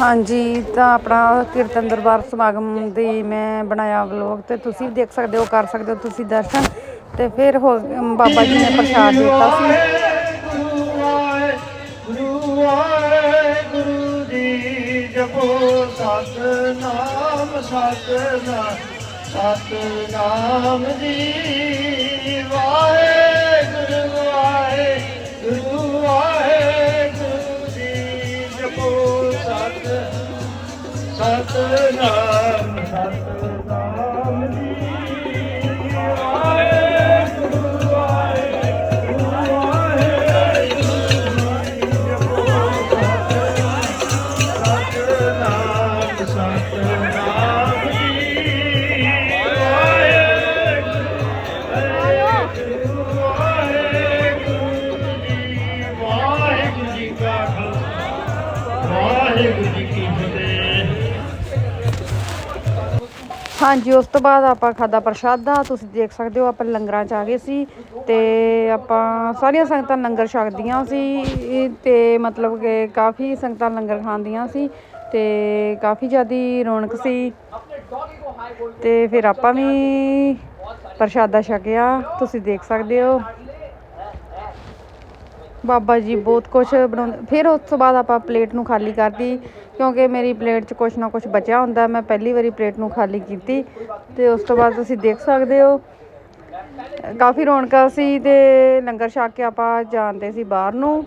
ਹਾਂਜੀ, ਤਾਂ ਆਪਣਾ ਕੀਰਤਨ ਦਰਬਾਰ ਸਮਾਗਮ ਦੀ ਮੈਂ ਬਣਾਇਆ ਵਲੋਗ ਤੇ ਤੁਸੀਂ ਵੀ ਦੇਖ ਸਕਦੇ ਹੋ, ਕਰ ਸਕਦੇ ਹੋ ਤੁਸੀਂ ਦਰਸ਼ਨ। ਤੇ ਫਿਰ ਹੋ ਬਾਬਾ ਜੀ ਨੇ ਪ੍ਰਸ਼ਾਦ ਦਿੱਤਾ ਸੀ। ਜਪੋ ਸਤਨਾਮ ਸਤਨਾਮ ਸਤਨਾਮ ਜੀ ਵਾਹਿਗੁਰੂ। ਸਤਨਾਮ ਸਤਨਾਮ ਜੀ ਵਾਹਿਗੁਰੂ ਵਾਹਿਗੁਰੂ ਸਤਨਾਮ ਸਤਨਾਮ ਜੀ ਵਾਹਿਗੁਰੂ ਵਾਹਿਗੁਰੂ ਜੀ ਵਾਹਿਗੁਰੂ ਜੀ ਕਾ ਖਾਲਸਾ, ਵਾਹਿਗੁਰੂ ਜੀ ਕੀ ਹਾਂਜੀ, ਉਸ ਤੋਂ ਬਾਅਦ ਆਪਾਂ ਖਾਦਾ ਪ੍ਰਸ਼ਾਦਾ। ਤੁਸੀਂ ਦੇਖ ਸਕਦੇ ਹੋ, ਆਪਾਂ ਲੰਗਰਾਂ 'ਚ ਆ ਗਏ ਸੀ ਤੇ ਆਪਾਂ ਸਾਰੀਆਂ ਸੰਗਤਾਂ ਲੰਗਰ ਛਕਦੀਆਂ ਸੀ ਤੇ ਮਤਲਬ ਕਿ ਕਾਫੀ ਸੰਗਤਾਂ ਲੰਗਰ ਖਾਂਦੀਆਂ ਸੀ ਤੇ ਕਾਫੀ ਜ਼ਿਆਦੀ ਰੌਣਕ ਸੀ। ਤੇ ਫਿਰ ਆਪਾਂ ਵੀ ਪ੍ਰਸ਼ਾਦਾ ਛਕਿਆ। ਤੁਸੀਂ ਦੇਖ ਸਕਦੇ ਹੋ। ਬਾਬਾ ਜੀ ਬਹੁਤ ਕੁਝ ਬਣਾਉਂਦੇ ਫਿਰ ਉਸ ਤੋਂ ਬਾਅਦ ਆਪਾਂ ਪਲੇਟ ਨੂੰ ਖਾਲੀ ਕਰਤੀ, ਕਿਉਂਕਿ ਮੇਰੀ ਪਲੇਟ 'ਚ ਕੁਛ ਨਾ ਕੁਛ ਬਚਿਆ ਹੁੰਦਾ, ਮੈਂ ਪਹਿਲੀ ਵਾਰੀ ਪਲੇਟ ਨੂੰ ਖਾਲੀ ਕੀਤੀ ਤੇ ਉਸ ਤੋਂ ਬਾਅਦ ਤੁਸੀਂ ਦੇਖ ਸਕਦੇ ਹੋ। ਕਾਫੀ ਰੌਣਕਾਂ ਸੀ ਤੇ ਲੰਗਰ ਛਕ ਕੇ ਆਪਾਂ ਜਾਂਦੇ ਸੀ ਬਾਹਰ ਨੂੰ।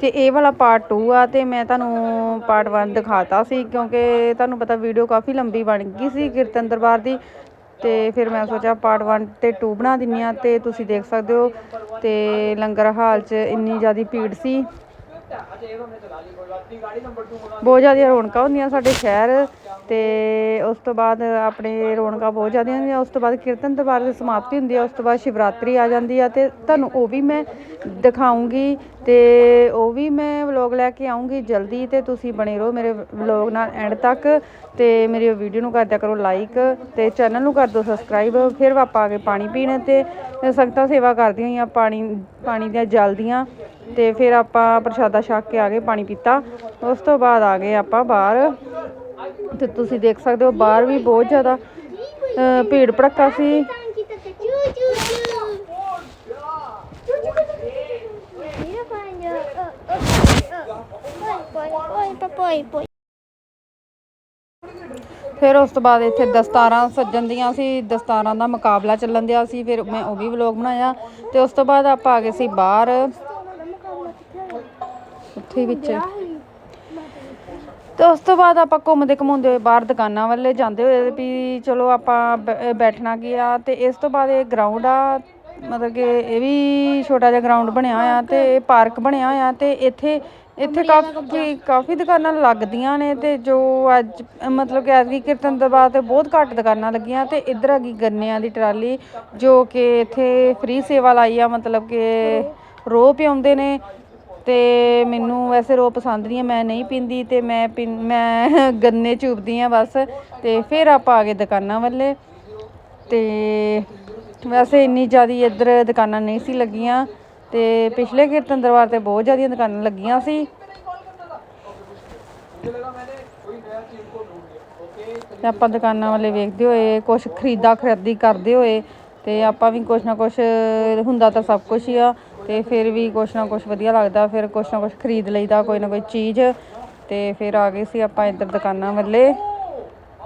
ਤੇ ਇਹ ਵਾਲਾ ਪਾਰਟ 2 ਆ ਤੇ ਮੈਂ ਤੁਹਾਨੂੰ ਪਾਰਟ 1 ਦਿਖਾਤਾ ਸੀ ਕਿਉਂਕਿ ਤੁਹਾਨੂੰ ਪਤਾ ਵੀਡੀਓ ਕਾਫੀ ਲੰਬੀ ਬਣ ਗਈ ਸੀ ਕੀਰਤਨ ਦਰਬਾਰ ਦੀ ਤੇ ਫਿਰ ਮੈਂ ਸੋਚਿਆ ਪਾਰਟ 1 ਤੇ 2 ਬਣਾ ਦਿੰਨੀ ਆ ਤੇ ਤੁਸੀਂ ਦੇਖ ਸਕਦੇ ਹੋ ਤੇ ਲੰਗਰ ਹਾਲ 'ਚ ਇੰਨੀ ਜ਼ਿਆਦੀ ਭੀੜ ਸੀ। ਬਹੁਤ ਜ਼ਿਆਦਾ ਰੌਣਕਾਂ ਹੁੰਦੀਆਂ ਸਾਡੇ ਸ਼ਹਿਰ ਤੇ ਉਸ ਤੋਂ ਬਾਅਦ ਆਪਣੇ ਰੌਣਕਾਂ ਬਹੁਤ ਜ਼ਿਆਦਾ ਹੁੰਦੀਆਂ, ਉਸ ਤੋਂ ਬਾਅਦ ਕੀਰਤਨ ਦਰਬਾਰ ਦੀ ਸਮਾਪਤੀ ਹੁੰਦੀ ਹੈ, ਉਸ ਤੋਂ ਬਾਅਦ ਸ਼ਿਵਰਾਤਰੀ ਆ ਜਾਂਦੀ ਆ ਤੇ ਤੁਹਾਨੂੰ ਉਹ ਵੀ ਮੈਂ ਦਿਖਾਉਂਗੀ ਤੇ ਉਹ ਵੀ ਮੈਂ ਵਲੌਗ ਲੈ ਕੇ ਆਉਂਗੀ ਜਲਦੀ ਤੇ ਤੁਸੀਂ ਬਣੇ ਰਹੋ ਮੇਰੇ ਵਲੌਗ ਨਾਲ ਐਂਡ ਤੱਕ ਤੇ ਮੇਰੀ ਵੀਡੀਓ ਨੂੰ ਕਰਦਿਆ ਕਰੋ ਲਾਈਕ ਤੇ ਚੈਨਲ ਨੂੰ ਕਰ ਦਿਓ ਸਬਸਕ੍ਰਾਈਬ, ਫਿਰ ਆਪਾਂ ਆ ਗਏ ਪਾਣੀ ਪੀਣ ਤੇ ਸੰਗਤਾਂ ਸੇਵਾ ਕਰਦੀਆਂ ਹੋਈਆਂ ਪਾਣੀ ਪਾਣੀ ਦੀਆਂ ਜਲਦੀਆਂ ਤੇ ਫਿਰ ਆਪਾਂ ਪ੍ਰਸ਼ਾਦਾ ਛਕ ਕੇ ਆ ਗਏ, ਪਾਣੀ ਪੀਤਾ, ਉਸ ਤੋਂ ਬਾਅਦ ਆ ਗਏ ਆਪਾਂ ਬਾਹਰ। ਤੇ ਤੁਸੀਂ ਦੇਖ ਸਕਦੇ ਹੋ ਬਾਹਰ ਵੀ ਬਹੁਤ ਜ਼ਿਆਦਾ ਭੀੜ ਭੜੱਕਾ ਸੀ। ਫਿਰ ਉਸ ਤੋਂ ਬਾਅਦ ਇੱਥੇ ਦਸਤਾਰਾਂ ਸੱਜਣ ਦੀਆਂ ਸੀ, ਦਸਤਾਰਾਂ ਦਾ ਮੁਕਾਬਲਾ ਚੱਲਣ ਦਿਆ ਸੀ, ਫਿਰ ਮੈਂ ਉਹ ਵੀ ਵਲੌਗ ਬਣਾਇਆ। ਤੇ ਉਸ ਤੋਂ ਬਾਅਦ ਆਪਾਂ ਆ ਗਏ ਸੀ ਬਾਹਰ, ਉੱਥੇ ਵਿੱਚ। ਤੇ ਉਸ ਤੋਂ ਬਾਅਦ ਆਪਾਂ ਘੁੰਮਦੇ ਘੁੰਮਾਉਂਦੇ ਹੋਏ ਬਾਹਰ ਦੁਕਾਨਾਂ ਵੱਲੇ ਜਾਂਦੇ ਹੋਏ ਵੀ ਚਲੋ ਆਪਾਂ ਬੈਠਣਾ ਕੀ ਆ ਤੇ ਇਸ ਤੋਂ ਬਾਅਦ ਇਹ ਗਰਾਊਂਡ ਆ ਮਤਲਬ ਕਿ ਇਹ ਵੀ ਛੋਟਾ ਜਿਹਾ ਗਰਾਊਂਡ ਬਣਿਆ ਹੋਇਆ ਤੇ ਇਹ ਪਾਰਕ ਬਣਿਆ ਹੋਇਆ ਤੇ ਇੱਥੇ ਇੱਥੇ ਕਾਫੀ ਕਾਫੀ ਦੁਕਾਨਾਂ ਲੱਗਦੀਆਂ ਨੇ ਤੇ ਜੋ ਅੱਜ ਮਤਲਬ ਕਿ ਐਤਕੀ ਕੀਰਤਨ ਦਰਬਾਰ ਤੇ ਬਹੁਤ ਘੱਟ ਦੁਕਾਨਾਂ ਲੱਗੀਆਂ ਤੇ ਇੱਧਰ ਹੈਗੀ ਗੰਨਿਆਂ ਦੀ ਟਰਾਲੀ ਜੋ ਕਿ ਇੱਥੇ ਫ੍ਰੀ ਸੇਵਾ ਲਾਈ ਆ ਮਤਲਬ ਕਿ ਰੋਹ ਪਿਆਉਂਦੇ ਨੇ ਤੇ ਮੈਨੂੰ ਵੈਸੇ ਰੋ ਪਸੰਦ ਨਹੀਂ ਹੈ ਮੈਂ ਨਹੀਂ ਪੀਂਦੀ ਤੇ ਮੈਂ ਪੀਂ- ਮੈਂ ਗੰਨੇ ਚੂਪਦੀ ਆ ਬਸ ਤੇ ਫਿਰ ਆਪਾਂ ਆ ਗਏ ਦੁਕਾਨਾਂ ਵੱਲੇ। ਤੇ ਵੈਸੇ ਇੰਨੀ ਜ਼ਿਆਦੀ ਇੱਧਰ ਦੁਕਾਨਾਂ ਨਹੀਂ ਸੀ ਲੱਗੀਆਂ ਤੇ ਪਿਛਲੇ ਕੀਰਤਨ ਦਰਬਾਰ ਤੇ ਬਹੁਤ ਜ਼ਿਆਦੀਆਂ ਦੁਕਾਨਾਂ ਲੱਗੀਆਂ ਸੀ। ਆਪਾਂ ਦੁਕਾਨਾਂ ਵਾਲੇ ਵੇਖਦੇ ਹੋਏ ਕੁਝ ਖਰੀਦਾ ਖਰੀਦੀ ਕਰਦੇ ਹੋਏ ਤੇ ਆਪਾਂ ਵੀ ਕੁਛ ਨਾ ਕੁਛ ਹੁੰਦਾ ਤਾਂ ਸਭ ਕੁਝ ਹੀ ਆ ਤੇ ਫਿਰ ਵੀ ਕੁਛ ਨਾ ਕੁਛ ਵਧੀਆ ਲੱਗਦਾ ਫਿਰ ਕੁਛ ਨਾ ਕੁਛ ਖਰੀਦ ਲਈਦਾ ਕੋਈ ਨਾ ਕੋਈ ਚੀਜ਼ ਤੇ ਫਿਰ ਆ ਗਏ ਸੀ ਆਪਾਂ ਇੱਧਰ ਦੁਕਾਨਾਂ ਵੱਲੇ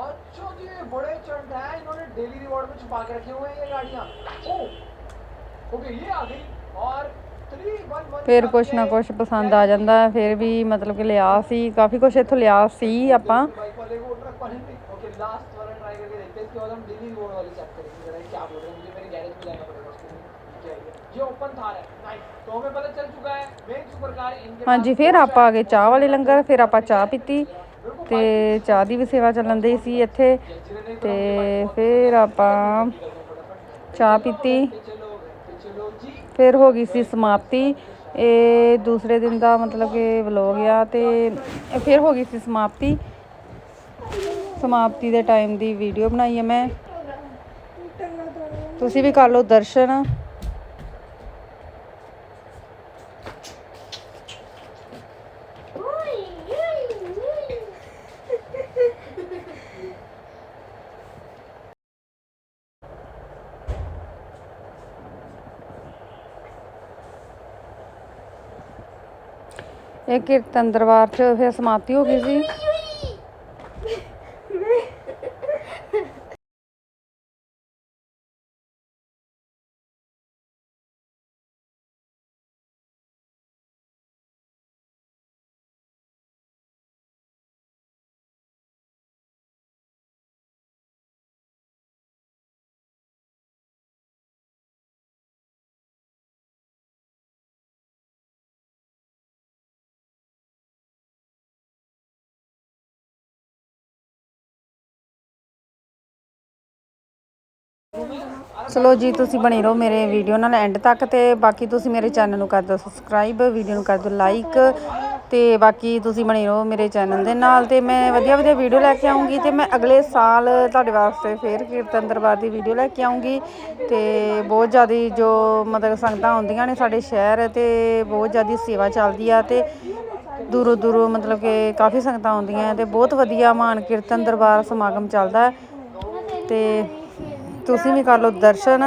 अच्छा जी ये बड़े चंड है इन्होंने डेली रिवॉर्ड में छुपा के रखे हुए हैं ये गाड़ियाँ ओह ओके ये आ गई और थ्री वन वन ਫਿਰ ਕੁਛ ਨਾ ਕੁਛ ਪਸੰਦ ਆ ਜਾਂਦਾ ਹੈ ਫਿਰ ਵੀ ਮਤਲਬ ਕਿ ਲਿਆ ਸੀ ਕਾਫੀ ਕੁਛ ਇੱਥੋਂ ਲਿਆ ਸੀ ਆਪਾਂ ਹਾਂਜੀ ਫਿਰ ਆਪਾਂ ਆ ਗਏ ਚਾਹ ਵਾਲੇ ਲੰਗਰ ਫਿਰ ਆਪਾਂ ਚਾਹ ਪੀਤੀ ਤੇ ਚਾਹ ਦੀ ਵੀ ਸੇਵਾ ਚੱਲਣ ਦੀ ਸੀ ਇੱਥੇ ਤੇ ਫਿਰ ਆਪਾਂ ਚਾਹ ਪੀਤੀ। ਫਿਰ ਹੋ ਗਈ ਸੀ ਸਮਾਪਤੀ। ਇਹ ਦੂਸਰੇ ਦਿਨ ਦਾ ਮਤਲਬ ਕਿ ਵਲੋਗ ਆ ਤੇ ਫਿਰ ਹੋ ਗਈ ਸੀ ਸਮਾਪਤੀ। ਸਮਾਪਤੀ ਦੇ ਟਾਈਮ ਦੀ ਵੀਡੀਓ ਬਣਾਈ ਹੈ ਮੈਂ। ਤੁਸੀਂ ਵੀ ਕਰ ਲਓ ਦਰਸ਼ਨ। ਇਹ ਕੀਰਤਨ ਦਰਬਾਰ 'ਚ ਫਿਰ ਸਮਾਪਤੀ ਹੋ ਗਈ ਸੀ। ਚਲੋ ਜੀ, ਤੁਸੀਂ ਬਣੇ ਰਹੋ ਮੇਰੇ ਵੀਡੀਓ ਨਾਲ ਐਂਡ ਤੱਕ ਤੇ ਬਾਕੀ ਤੁਸੀਂ ਮੇਰੇ ਚੈਨਲ ਨੂੰ ਕਰ ਦਿਓ ਸਬਸਕ੍ਰਾਈਬ ਵੀਡੀਓ ਨੂੰ ਕਰ ਦਿਓ ਲਾਈਕ ਤੇ ਬਾਕੀ ਤੁਸੀਂ ਬਣੇ ਰਹੋ ਮੇਰੇ ਚੈਨਲ ਦੇ ਨਾਲ ਤੇ ਮੈਂ ਵਧੀਆ ਵਧੀਆ ਵੀਡੀਓ ਲੈ ਕੇ ਆਉਂਗੀ ਤੇ ਮੈਂ ਅਗਲੇ ਸਾਲ ਤੁਹਾਡੇ ਵਾਸਤੇ ਫੇਰ ਕੀਰਤਨ ਦਰਬਾਰ ਦੀ ਵੀਡੀਓ ਲੈ ਕੇ ਆਉਂਗੀ ਤੇ ਬਹੁਤ ਜ਼ਿਆਦਾ ਜੋ ਮਤਲਬ ਸੰਗਤਾਂ ਆਉਂਦੀਆਂ ਨੇ ਸਾਡੇ ਸ਼ਹਿਰ ਤੇ ਬਹੁਤ ਜ਼ਿਆਦਾ ਸੇਵਾ ਚੱਲਦੀ ਆ ਤੇ ਦੂਰੋਂ ਦੂਰੋਂ ਮਤਲਬ ਕਿ ਕਾਫੀ ਸੰਗਤਾਂ ਆਉਂਦੀਆਂ ਤੇ ਬਹੁਤ ਵਧੀਆ ਮਾਨ ਕੀਰਤਨ ਦਰਬਾਰ ਸਮਾਗਮ ਚੱਲਦਾ ਹੈ ਤੇ ਤੁਸੀਂ ਵੀ ਕਰ ਲਓ ਦਰਸ਼ਨ।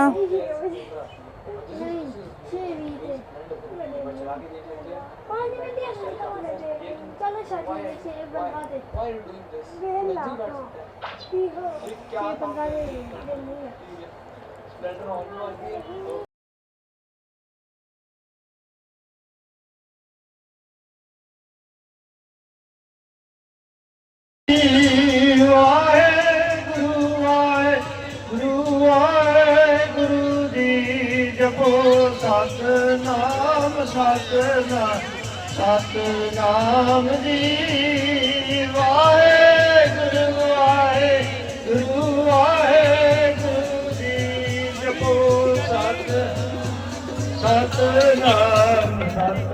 ਕਰਨਾ ਸਤਨਾਮ ਜੀ ਵਾਹਿਗੁਰੂ ਵਾਹਿਗੁਰੂ ਵਾਹਿਗੁਰੂ ਜੀ ਜਪੋ ਸਤ ਸਤਨਾਮ ਸਤ।